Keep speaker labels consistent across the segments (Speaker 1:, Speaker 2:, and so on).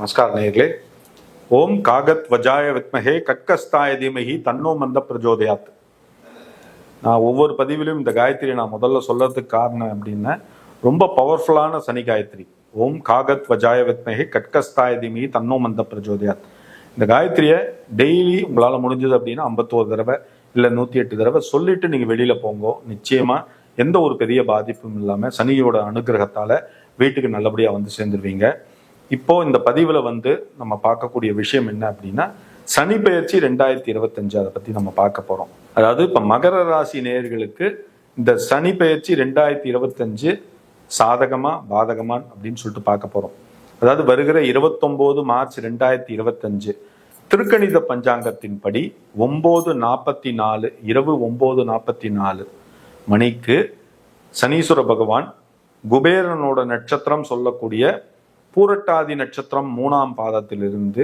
Speaker 1: நமஸ்கார் நேர்களே ஓம் காகத் வஜாய வித்மஹே கட்கஸ்தாய தீமகி தன்னோ மந்த பிரஜோதயாத் நான் ஒவ்வொரு பதிவிலும் இந்த காயத்ரி நான் முதல்ல சொல்றதுக்கு காரணம் அப்படின்னா ரொம்ப பவர்ஃபுல்லான சனி காயத்ரி ஓம் காகத் வஜாய வித்மஹே கட்கஸ்தாய தீமகி தன்னோ மந்த பிரஜோதயாத் இந்த காயத்ரியை டெய்லி உங்களால் முடிஞ்சது அப்படின்னா ஐம்பத்தோரு தடவை இல்லை நூற்றி எட்டு தடவை சொல்லிட்டு நீங்கள் வெளியில் போங்கோ நிச்சயமாக எந்த ஒரு பெரிய பாதிப்பும் இல்லாமல் சனியோட அனுகிரகத்தால் வீட்டுக்கு நல்லபடியாக வந்து சேர்ந்துருவீங்க. இப்போ இந்த பதிவில் வந்து நம்ம பார்க்கக்கூடிய விஷயம் என்ன அப்படின்னா சனி பெயர்ச்சி ரெண்டாயிரத்தி இருபத்தஞ்சு அதை பற்றி நம்ம பார்க்க போகிறோம் அதாவது இப்போ மகர ராசி நேயர்களுக்கு இந்த சனி பெயர்ச்சி ரெண்டாயிரத்தி இருபத்தஞ்சு சாதகமா பாதகமா அப்படின்னு சொல்லிட்டு பார்க்க போகிறோம் அதாவது வருகிற இருபத்தொம்போது மார்ச் ரெண்டாயிரத்தி இருபத்தஞ்சு திருக்கணித பஞ்சாங்கத்தின்படி ஒம்பது நாற்பத்தி நாலு இரவு ஒம்பது நாற்பத்தி நாலு மணிக்கு சனீஸ்வர பகவான் குபேரனோட நட்சத்திரம் சொல்லக்கூடிய பூரட்டாதி நட்சத்திரம் மூணாம் பாதத்திலிருந்து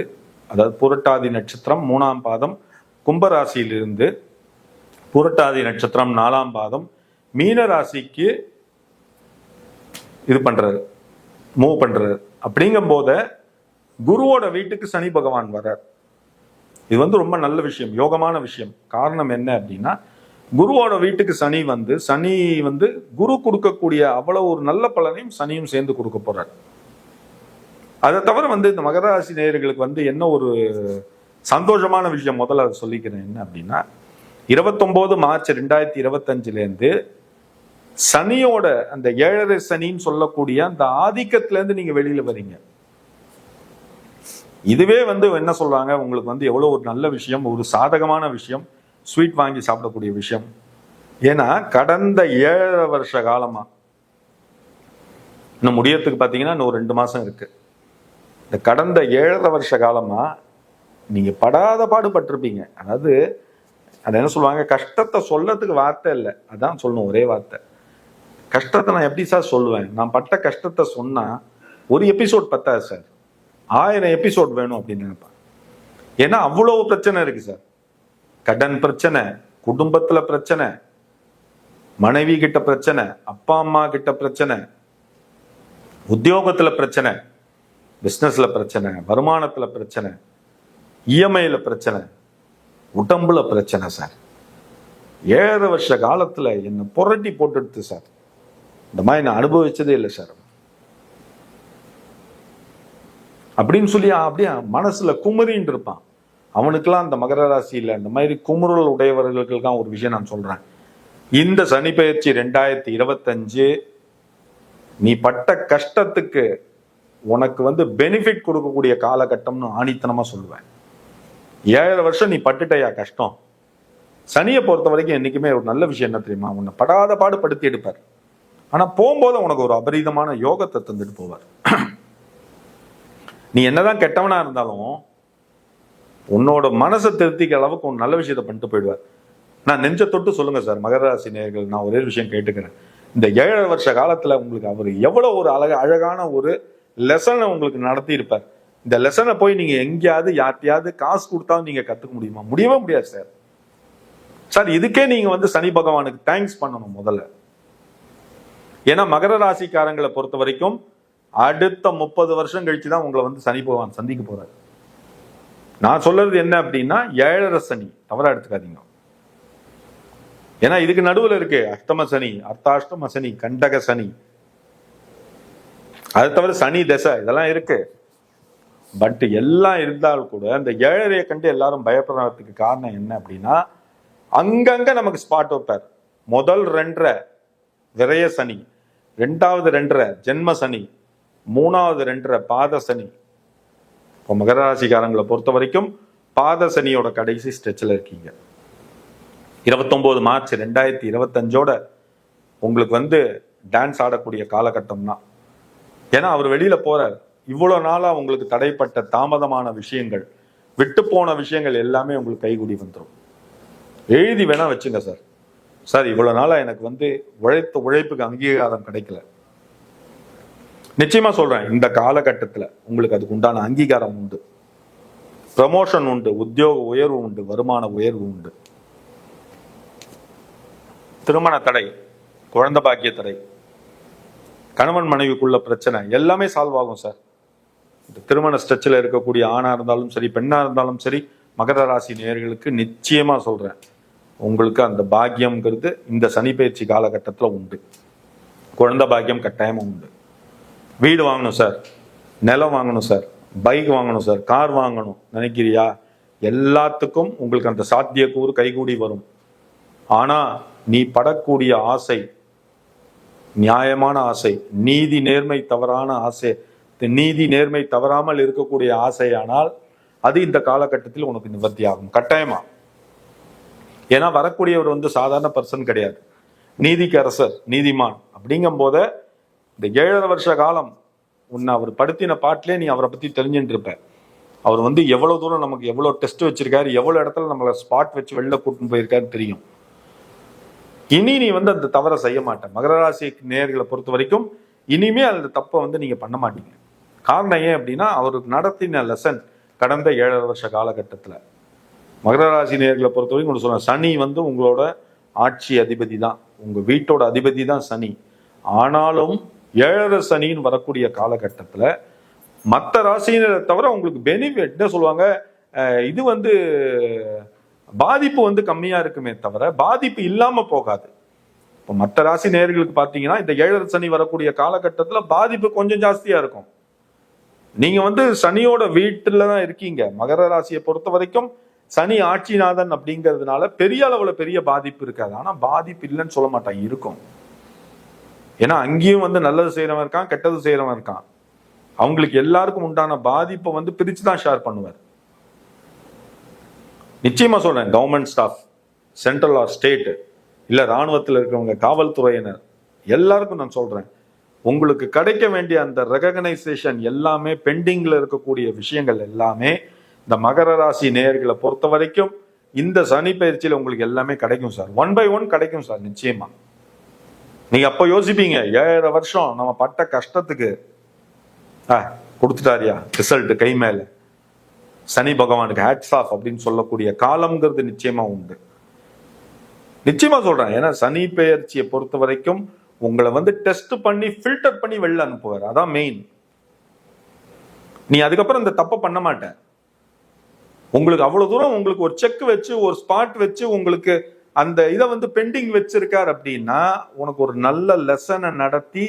Speaker 1: அதாவது பூரட்டாதி நட்சத்திரம் மூணாம் பாதம் கும்பராசியிலிருந்து புரட்டாதி நட்சத்திரம் நாலாம் பாதம் மீன ராசிக்கு இது பண்றாரு மூவ் பண்றாரு. அப்படிங்கும் போத குருவோட வீட்டுக்கு சனி பகவான் வர்றார். இது வந்து ரொம்ப நல்ல விஷயம் யோகமான விஷயம். காரணம் என்ன அப்படின்னா குருவோட வீட்டுக்கு சனி வந்து சனி வந்து குரு கொடுக்கக்கூடிய அவ்வளவு ஒரு நல்ல பலனையும் சனியும் சேர்ந்து கொடுக்க போகிறார் அதை தவிர வந்து இந்த மகராசி நேயர்களுக்கு வந்து என்ன ஒரு சந்தோஷமான விஷயம்? முதல்ல அதை சொல்லிக்கிறேன். என்ன அப்படின்னா இருபத்தொம்போது மார்ச் ரெண்டாயிரத்தி இருபத்தஞ்சுலேருந்து சனியோட அந்த ஏழரை சனின்னு சொல்லக்கூடிய அந்த ஆதிக்கத்திலேருந்து நீங்கள் நீங்க வெளியில வரீங்க. இதுவே வந்து என்ன சொல்றாங்க? உங்களுக்கு வந்து எவ்வளோ ஒரு நல்ல விஷயம் ஒரு சாதகமான விஷயம் ஸ்வீட் வாங்கி சாப்பிடக்கூடிய விஷயம். ஏன்னா கடந்த ஏழரை வருஷ காலமா இன்னும் முடியறதுக்கு பார்த்தீங்கன்னா இன்னும் ஒரு ரெண்டு மாசம் இருக்கு. இந்த கடந்த ஏழரை வருஷ காலமாக நீங்கள் படாத பாடுபட்டிருப்பீங்க. அதாவது அது என்ன சொல்லுவாங்க? கஷ்டத்தை சொல்லத்துக்கு வார்த்தை இல்லை. அதான் சொல்லணும் ஒரே வார்த்தை. கஷ்டத்தை நான் எப்படி சார் சொல்லுவேன்? நான் பட்ட கஷ்டத்தை சொன்னால் ஒரு எபிசோட் பத்தாது சார். ஆயிரம் எபிசோட் வேணும் அப்படின்னு நினைப்பேன். ஏன்னா அவ்வளோ பிரச்சனை இருக்கு சார். கடன் பிரச்சனை குடும்பத்தில் பிரச்சனை மனைவி கிட்ட பிரச்சனை அப்பா அம்மா கிட்ட பிரச்சனை உத்தியோகத்தில் பிரச்சனை பிசினஸ்ல பிரச்சனை வருமானத்துல பிரச்சனை இஎம்ஐல பிரச்சனை உடம்புல பிரச்சனை சார் ஏழரை வருஷ காலத்துல என்னை புரட்டி போட்டுடுது சார் இந்த மாதிரி நான் அனுபவிச்சதே இல்லை சார் அப்படின்னு சொல்லி அப்படியே மனசுல குமரின்னு இருப்பான். அவனுக்கெல்லாம் அந்த மகர ராசியில் இந்த மாதிரி குமுறல் உடையவர்களுக்கெல்லாம் ஒரு விஷயம் நான் சொல்றேன். இந்த சனி பயிற்சி ரெண்டாயிரத்தி இருபத்தஞ்சு நீ பட்ட கஷ்டத்துக்கு உனக்கு வந்து பெனிஃபிட் கொடுக்கக்கூடிய காலகட்டம்னு ஆணித்தனமாக சொல்லுவேன். ஏழரை வருஷம் நீ பட்டுட்டையா கஷ்டம். சனியை பொறுத்த வரைக்கும் என்னைக்குமே ஒரு நல்ல விஷயம் என்ன தெரியுமா? உன்னை படாத பாடு படுத்தி எடுப்பார். ஆனால் போகும்போது உனக்கு ஒரு அபரீதமான யோகத்தை தந்துட்டு போவார். நீ என்னதான் கெட்டவனா இருந்தாலும் உன்னோட மனசை திருத்திக்க அளவுக்கு ஒரு நல்ல விஷயத்த பண்ணிட்டு போயிடுவார். நான் நெஞ்ச தொட்டு சொல்லுங்க சார் மகர ராசி நான் ஒரே ஒரு விஷயம் கேட்டுக்கிறேன். இந்த ஏழரை வருஷ காலத்துல உங்களுக்கு அவர் எவ்வளவு ஒரு அழக அழகான ஒரு லெசனை உங்களுக்கு நடத்தி இருப்பார் இந்த லெசனை போய் நீங்க எங்கேயாவது யார்ட்டையாவது காசு கொடுத்தாலும் நீங்க கத்துக்க முடியுமா? முடியவே முடியாது சார். சார் இதுக்கே நீங்க வந்து சனி பகவானுக்கு தேங்க்ஸ் பண்ணணும் முதல்ல. ஏன்னா மகர ராசிக்காரங்களை பொறுத்த வரைக்கும் அடுத்த முப்பது வருஷம் கழிச்சு தான் உங்களை வந்து சனி பகவான் சந்திக்க போறாரு. நான் சொல்றது என்ன அப்படின்னா ஏழரை சனி. தவறா எடுத்துக்காதீங்க. ஏன்னா இதுக்கு நடுவில் இருக்கு அஷ்டம சனி அர்த்தாஷ்டம சனி கண்டக சனி. அது தவிர சனி தசை இதெல்லாம் இருக்கு. பட் எல்லாம் இருந்தால் கூட அந்த ஏழரையை கண்டு எல்லாரும் பயப்படுறதுக்கு காரணம் என்ன அப்படின்னா அங்கங்க நமக்கு ஸ்பாட் வைப்பார். முதல் ரெண்டரை விரய சனி. ரெண்டாவது ரெண்டரை ஜென்ம சனி. மூணாவது ரெண்டரை பாத சனி. இப்போ மகர ராசிக்காரங்களை பொறுத்த வரைக்கும் பாத சனியோட கடைசி ஸ்ட்ரெச்சில் இருக்கீங்க. இருபத்தொம்போது மார்ச் ரெண்டாயிரத்தி இருபத்தஞ்சோட உங்களுக்கு வந்து டான்ஸ் ஆடக்கூடிய காலகட்டம் தான் ஏன்னா அவர் வெளியில போறார். இவ்வளவு நாளா உங்களுக்கு தடைப்பட்ட தாமதமான விஷயங்கள் விட்டு போன விஷயங்கள் எல்லாமே உங்களுக்கு கைகூடி வந்துடும் எழுதி வேணா வச்சுங்க சார். சார் இவ்வளவு நாளா எனக்கு வந்து உழைத்த உழைப்புக்கு அங்கீகாரம் கிடைக்கல. நிச்சயமா சொல்றேன் இந்த காலகட்டத்தில் உங்களுக்கு அதுக்கு உண்டான அங்கீகாரம் உண்டு. ப்ரமோஷன் உண்டு உத்தியோக உயர்வு உண்டு வருமான உயர்வு உண்டு. திருமண தடை குழந்த பாக்கிய தடை கணவன் மனைவிக்குள்ள பிரச்சனை எல்லாமே சால்வ் ஆகும் சார் இந்த திருமண ஸ்ட்ரெச்சில் இருக்கக்கூடிய ஆணாக இருந்தாலும் சரி பெண்ணாக இருந்தாலும் சரி மகர ராசி நேர்களுக்கு நிச்சயமாக சொல்கிறேன் உங்களுக்கு அந்த பாக்கியம்ங்கிறது இந்த சனி பயிற்சி காலகட்டத்தில் உண்டு. குழந்தை பாக்கியம் கட்டாயமாக உண்டு. வீடு வாங்கணும் சார் நிலம் வாங்கணும் சார் பைக் வாங்கணும் சார் கார் வாங்கணும். நினைக்கிறியா? எல்லாத்துக்கும் உங்களுக்கு அந்த சாத்தியக்கூறு கைகூடி வரும். ஆனால் நீ படக்கூடிய ஆசை நியாயமான ஆசை நீதி நேர்மை தவறான ஆசை நீதி நேர்மை தவறாமல் இருக்கக்கூடிய ஆசையானால் அது இந்த காலகட்டத்தில் உனக்கு நிவர்த்தி ஆகும் கட்டாயமா? ஏன்னா வரக்கூடியவர் வந்து சாதாரண பர்சன் கிடையாது. நீதிக்கு அரசர் நீதிமான் அப்படிங்கும் போத இந்த ஏழரை வருஷ காலம் உன்னை அவர் படுத்தின பாட்டிலே நீ அவரை பத்தி தெரிஞ்சுட்டு இருப்ப அவர் வந்து எவ்வளவு தூரம் நமக்கு எவ்வளவு டெஸ்ட் வச்சிருக்காரு எவ்வளவு இடத்துல நம்மளை ஸ்பாட் வச்சு வெளில கூட்டின்னு போயிருக்காரு தெரியும். இனி நீ வந்து அந்த தவறை செய்ய மாட்டேன். மகர ராசி நேயர்களை பொறுத்த வரைக்கும் இனிமே அந்த தப்பை வந்து நீங்க பண்ண மாட்டீங்க. காரணம் ஏன் அப்படின்னா அவருக்கு நடத்தின லெசன் கடந்த ஏழரை வருஷ காலகட்டத்தில். மகர ராசி நேர்களை பொறுத்த வரைக்கும் ஒன்று சொல்றேன் சனி வந்து உங்களோட ஆட்சி அதிபதி தான். உங்க வீட்டோட அதிபதி தான் சனி. ஆனாலும் ஏழரை சனின்னு வரக்கூடிய காலகட்டத்தில் மற்ற ராசியினரை தவிர உங்களுக்கு பெனிஃபிட் என்ன சொல்லுவாங்க. இது வந்து பாதிப்பு வந்து கம்மியா இருக்குமே தவிர பாதிப்பு இல்லாம போகாது. இப்போ மற்ற ராசி நேர்களுக்கு பார்த்தீங்கன்னா இந்த ஏழரை சனி வரக்கூடிய காலகட்டத்துல பாதிப்பு கொஞ்சம் ஜாஸ்தியா இருக்கும். நீங்க வந்து சனியோட வீட்டில் தான் இருக்கீங்க. மகர ராசியை பொறுத்த வரைக்கும் சனி ஆட்சிநாதன் அப்படிங்கிறதுனால பெரிய அளவுல பெரிய பாதிப்பு இருக்காது. ஆனா பாதிப்பு இல்லைன்னு சொல்ல மாட்டான் இருக்கும். ஏன்னா அங்கேயும் வந்து நல்லது செய்யறவன் இருக்கான் கெட்டது செய்யறவன் இருக்கான். அவங்களுக்கு எல்லாருக்கும் உண்டான பாதிப்பை வந்து பிரித்து தான் ஷேர் பண்ணுவார். நிச்சயமாக சொல்கிறேன் government staff central or state இல்லை ராணுவத்தில் இருக்கிறவங்க காவல்துறையினர் எல்லாருக்கும் நான் சொல்கிறேன் உங்களுக்கு கிடைக்க வேண்டிய அந்த ரெகனைசேஷன் எல்லாமே பெண்டிங்கில் இருக்கக்கூடிய விஷயங்கள் எல்லாமே இந்த மகர ராசி நேயர்களை பொறுத்த வரைக்கும் இந்த சனி பயிற்சியில் உங்களுக்கு எல்லாமே கிடைக்கும் சார் ஒன் பை ஒன் கிடைக்கும் சார் நிச்சயமா. நீங்க அப்போ யோசிப்பீங்க ஏழரை வருஷம் நம்ம பட்ட கஷ்டத்துக்கு ஆ கொடுத்துட்டாரியா ரிசல்ட் கை மேலே. சனி பகவானுக்கு ஹேட்ஸ் ஆஃப் அப்படின்னு சொல்லக்கூடிய காலம்ங்கிறது நிச்சயமா உண்டு. நிச்சயமா சொல்றேன். ஏன்னா சனி பெயர்ச்சியை பொறுத்த வரைக்கும் உங்களை வந்து டெஸ்ட் பண்ணி ஃபில்டர் பண்ணி வெளில அனுப்புவார். அதான் மெயின் நீ அதுக்கப்புறம் இந்த தப்பை பண்ண மாட்டேன் உங்களுக்கு அவ்வளவு தூரம் உங்களுக்கு ஒரு செக் வச்சு ஒரு ஸ்பாட் வச்சு உங்களுக்கு அந்த இதை வந்து பெண்டிங் வச்சிருக்கார் அப்படின்னா உனக்கு ஒரு நல்ல லெசனை நடத்தி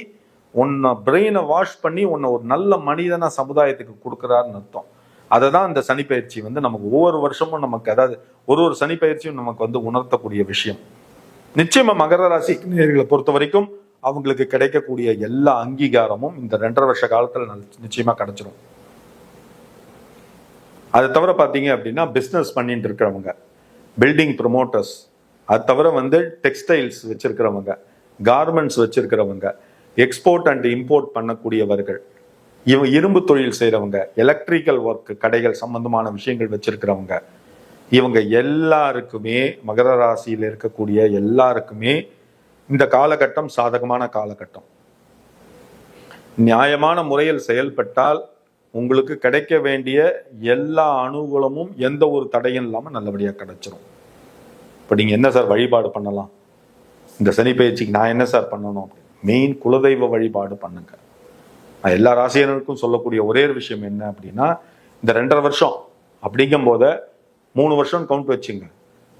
Speaker 1: உன்னை பிரெயினை வாஷ் பண்ணி உன்னை ஒரு நல்ல மனிதனா சமுதாயத்துக்கு கொடுக்குறாருன்னு அர்த்தம். அதை தான் இந்த சனிப்பயிற்சி வந்து நமக்கு ஒவ்வொரு வருஷமும் நமக்கு அதாவது ஒரு ஒரு சனிப்பயிற்சியும் நமக்கு வந்து உணர்த்தக்கூடிய விஷயம். நிச்சயமா மகர ராசி நேர்களை பொறுத்த வரைக்கும் அவங்களுக்கு கிடைக்கக்கூடிய எல்லா அங்கீகாரமும் இந்த ரெண்டரை வருஷ காலத்துல நிச்சயமா கிடைச்சிடும் அதை தவிர பார்த்தீங்க அப்படின்னா பிஸ்னஸ் பண்ணிட்டு இருக்கிறவங்க பில்டிங் ப்ரொமோட்டர்ஸ் அது தவிர வந்து டெக்ஸ்டைல்ஸ் வச்சிருக்கிறவங்க கார்மெண்ட்ஸ் வச்சிருக்கிறவங்க எக்ஸ்போர்ட் அண்ட் இம்போர்ட் பண்ணக்கூடியவர்கள் இவங்க இரும்பு தொழில் செய்கிறவங்க எலக்ட்ரிக்கல் ஒர்க் கடைகள் சம்பந்தமான விஷயங்கள் வச்சிருக்கிறவங்க இவங்க எல்லாருக்குமே மகர ராசியில் இருக்கக்கூடிய எல்லாருக்குமே இந்த காலகட்டம் சாதகமான காலகட்டம். நியாயமான முறையில் செயல்பட்டால் உங்களுக்கு கிடைக்க வேண்டிய எல்லா அனுகூலமும் எந்த ஒரு தடையும் இல்லாமல் நல்லபடியாக கிடைச்சிரும். இப்போ நீங்கள் என்ன சார் வழிபாடு பண்ணலாம்? இந்த சனி பயிற்சிக்கு நான் என்ன சார் பண்ணணும்? மெயின் குலதெய்வ வழிபாடு பண்ணுங்கள் எல்லா ராசியனருக்கும் சொல்லக்கூடிய ஒரே ஒரு விஷயம் என்ன அப்படின்னா இந்த ரெண்டரை வருஷம் அப்படிங்கும் போத மூணு வருஷம் கவுண்ட் வச்சுங்க.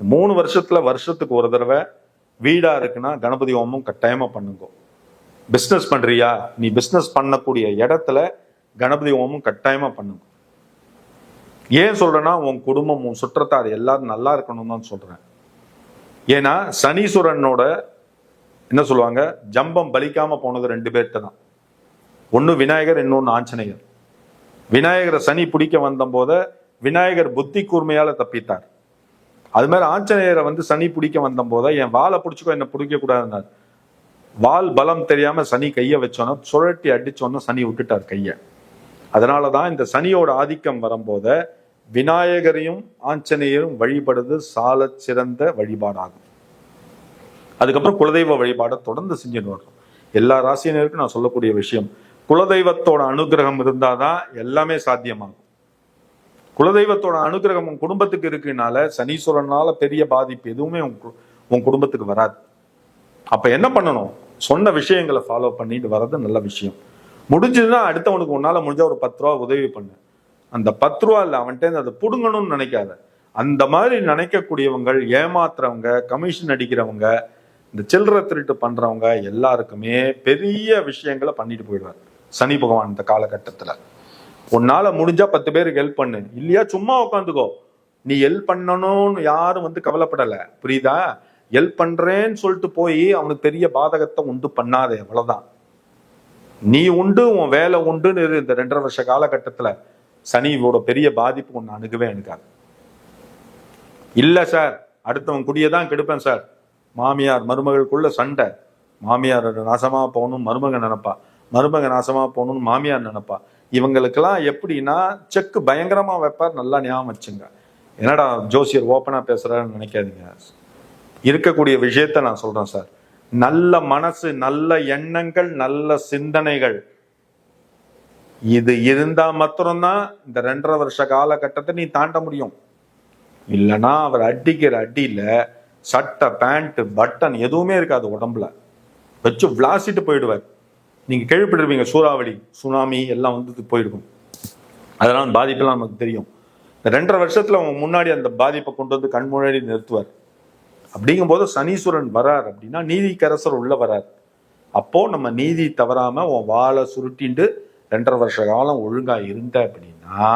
Speaker 1: மூணு வருஷத்துல வருஷத்துக்கு ஒரு தடவை வீடா இருக்குன்னா கணபதி ஹோமம் கட்டாயமா பண்ணுங்க. பிஸ்னஸ் பண்றியா? நீ பிஸ்னஸ் பண்ணக்கூடிய இடத்துல கணபதி ஹோமம் கட்டாயமா பண்ணுங்க. ஏன் சொல்றேன்னா உன் குடும்பம் உன் சுற்றத்தார் எல்லாரும் நல்லா இருக்கணும் தான் சொல்றேன். ஏன்னா சனீஸ்வரனோட என்ன சொல்லுவாங்க? ஜம்பம் பலிக்காம போனது ரெண்டு பேர்கிட்ட தான். ஒன்று விநாயகர் இன்னொன்று ஆஞ்சநேயர். விநாயகரை சனி பிடிக்க வந்தபோத விநாயகர் புத்தி கூர்மையால் தப்பித்தார் அது மாதிரி ஆஞ்சநேயரை வந்து சனி பிடிக்க வந்தபோத என் வாளை பிடிச்சிக்கோ என்னை பிடிக்கக்கூடாதுனார் வால் பலம் தெரியாமல் சனி கையை வச்சோன்னா சுழட்டி அடிச்சோன்னா சனி விட்டுட்டார் கையை. அதனால தான் இந்த சனியோட ஆதிக்கம் வரும்போத விநாயகரையும் ஆஞ்சநேயரும் வழிபடுறது சால சிறந்த வழிபாடாகும். அதுக்கப்புறம் குலதெய்வ வழிபாடை தொடர்ந்து செஞ்சுட்டு வர்றோம் எல்லா ராசியினருக்கும் நான் சொல்லக்கூடிய விஷயம் குலதெய்வத்தோட அனுகிரகம் இருந்தாதான் எல்லாமே சாத்தியமாகும். குலதெய்வத்தோட அனுகிரகம் உன் குடும்பத்துக்கு இருக்குனால சனீஸ்வரனால பெரிய பாதிப்பு எதுவுமே உன் கு- உன் குடும்பத்துக்கு வராது. அப்ப என்ன பண்ணணும்? சொன்ன விஷயங்களை ஃபாலோ பண்ணிட்டு வர்றது நல்ல விஷயம். முடிஞ்சதுன்னா அடுத்தவனுக்கு உன்னால முடிஞ்ச ஒரு பத்து ரூபா உதவி பண்ணு. அந்த பத்து ரூபா இல்லை அவன்கிட்ட அதை புடுங்கணும்னு நினைக்காத. அந்த மாதிரி நினைக்கக்கூடியவங்கள் ஏமாத்துறவங்க கமிஷன் அடிக்கிறவங்க இந்த சில்லறை திருட்டு பண்றவங்க எல்லாருக்குமே பெரிய விஷயங்களை பண்ணிட்டு போயிடுவாங்க. சனி பகவான் இந்த காலகட்டத்தில். உன்னால முடிஞ்சா பத்து பேருக்கு ஹெல்ப் பண்ணு. இல்லையா சும்மா உட்காந்துக்கோ நீ ஹெல்ப் பண்ணணும்னு யாரும் வந்து கவலைப்படலை. புரியுதா? ஹெல்ப் பண்றேன்னு சொல்லிட்டு போய் அவனுக்கு பெரிய பாதகத்தை உண்டு பண்ணாதே அவ்வளவுதான். நீ உண்டு உன் வேலை உண்டுன்னு இந்த ரெண்டரை வருஷ காலகட்டத்தில் சனியோட பெரிய பாதிப்பு ஒன்று அணுகவே அணுகாது. இல்லை சார். அடுத்தவன் குடியை தான் கெடுப்பேன் சார். மாமியார் மருமகளுக்குள்ள சண்டை. மாமியார் நாசமாக போகணும் மருமகன் நினைப்பா. மருமக நாசமாக போகணும்னு மாமியார் நினைப்பா. இவங்களுக்கெல்லாம் எப்படின்னா செக்கு பயங்கரமாக வைப்பார் நல்லா ஞாபகம் வச்சுங்க. என்னடா ஜோசியர் ஓப்பனாக பேசுகிறாருன்னு நினைக்காதீங்க. இருக்கக்கூடிய விஷயத்த நான் சொல்கிறேன் சார். நல்ல மனசு நல்ல எண்ணங்கள் நல்ல சிந்தனைகள். இது இருந்தா மாத்திரம்தான் இந்த ரெண்டரை வருஷ காலகட்டத்தை நீ தாண்ட முடியும். இல்லைன்னா அவர் அடிக்கிற அடியில சட்டை பேண்ட் பட்டன் எதுவுமே இருக்காது உடம்புல. வச்சு விளாசிட்டு போயிடுவார். நீங்கள் கேள்விப்பட்டிருப்பீங்க சூறாவளி சுனாமி எல்லாம் வந்து போயிருக்கும். அதெல்லாம் பாதிப்பெல்லாம் நமக்கு தெரியும். இந்த ரெண்டரை வருஷத்தில் அவங்க முன்னாடி அந்த பாதிப்பை கொண்டு வந்து கண் முன்னாடி நிறுத்துவார். அப்படிங்கும்போது சனீஸ்வரன் வரார் அப்படின்னா நீதிக்கரசர் உள்ளே வரார். அப்போது நம்ம நீதி தவறாமல் உன் வாழை சுருட்டிண்டு ரெண்டரை வருஷ காலம் ஒழுங்காக இருந்த அப்படின்னா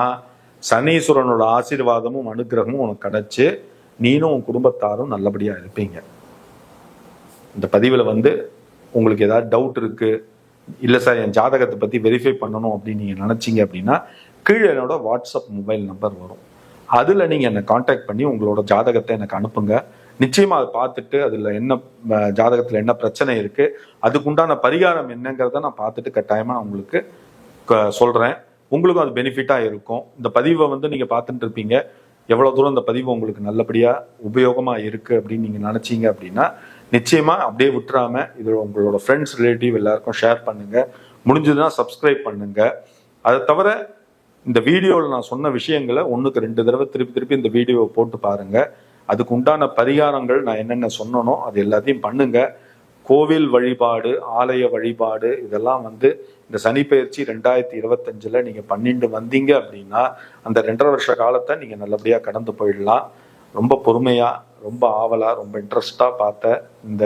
Speaker 1: சனீஸ்வரனோட ஆசீர்வாதமும் அனுகிரகமும் உனக்கு கிடச்சி நீனும் உன் குடும்பத்தாரும் நல்லபடியாக இருப்பீங்க. இந்த பதிவில் வந்து உங்களுக்கு ஏதாவது டவுட் இருக்குது இல்லை சார் என் ஜாதகத்தை பற்றி வெரிஃபை பண்ணணும் அப்படின்னு நீங்கள் நினச்சிங்க அப்படின்னா கீழே என்னோட வாட்ஸ்அப் மொபைல் நம்பர் வரும். அதில் நீங்கள் என்னை காண்டாக்ட் பண்ணி உங்களோட ஜாதகத்தை எனக்கு அனுப்புங்க. நிச்சயமாக அதை பார்த்துட்டு அதில் என்ன ஜாதகத்தில் என்ன பிரச்சனை இருக்குது அதுக்குண்டான பரிகாரம் என்னங்கிறத நான் பார்த்துட்டு கட்டாயமாக உங்களுக்கு க- உங்களுக்கும் அது பெனிஃபிட்டாக இருக்கும். இந்த பதிவை வந்து நீங்கள் பார்த்துட்டு இருப்பீங்க. எவ்வளோ தூரம் இந்த பதிவு உங்களுக்கு நல்லபடியாக உபயோகமாக இருக்குது அப்படின்னு நீங்கள் நினச்சிங்க அப்படின்னா நிச்சயமாக அப்படியே விட்டுறாம இது உங்களோட ஃப்ரெண்ட்ஸ் ரிலேட்டிவ் எல்லாருக்கும் ஷேர் பண்ணுங்கள் முடிஞ்சதுன்னா சப்ஸ்கிரைப் பண்ணுங்கள் அதை தவிர இந்த வீடியோவில் நான் சொன்ன விஷயங்களை ஒன்றுக்கு ரெண்டு தடவை திருப்பி திருப்பி இந்த வீடியோவை போட்டு பாருங்கள் அதுக்கு உண்டான பரிகாரங்கள் நான் என்னென்ன சொன்னனோ அது எல்லாத்தையும் பண்ணுங்கள் கோவில் வழிபாடு ஆலய வழிபாடு இதெல்லாம் வந்து இந்த சனி பயிற்சி ரெண்டாயிரத்தி இருபத்தஞ்சில் நீங்கள் பண்ணிட்டு வந்தீங்க அப்படின்னா அந்த ரெண்டரை வருஷ காலத்தை நீங்கள் நல்லபடியாக கடந்து போயிடலாம். ரொம்ப பொறுமையாக ரொம்ப ஆவலாக ரொம்ப இன்ட்ரெஸ்டாக பார்த்த இந்த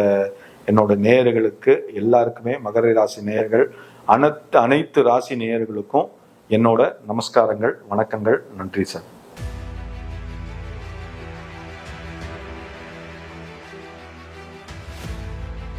Speaker 1: என்னோட நேயர்களுக்கு எல்லாருக்குமே மகர ராசி நேயர்கள் அனைத்து அனைத்து ராசி நேயர்களுக்கும் என்னோட நமஸ்காரங்கள் வணக்கங்கள் நன்றி சார்.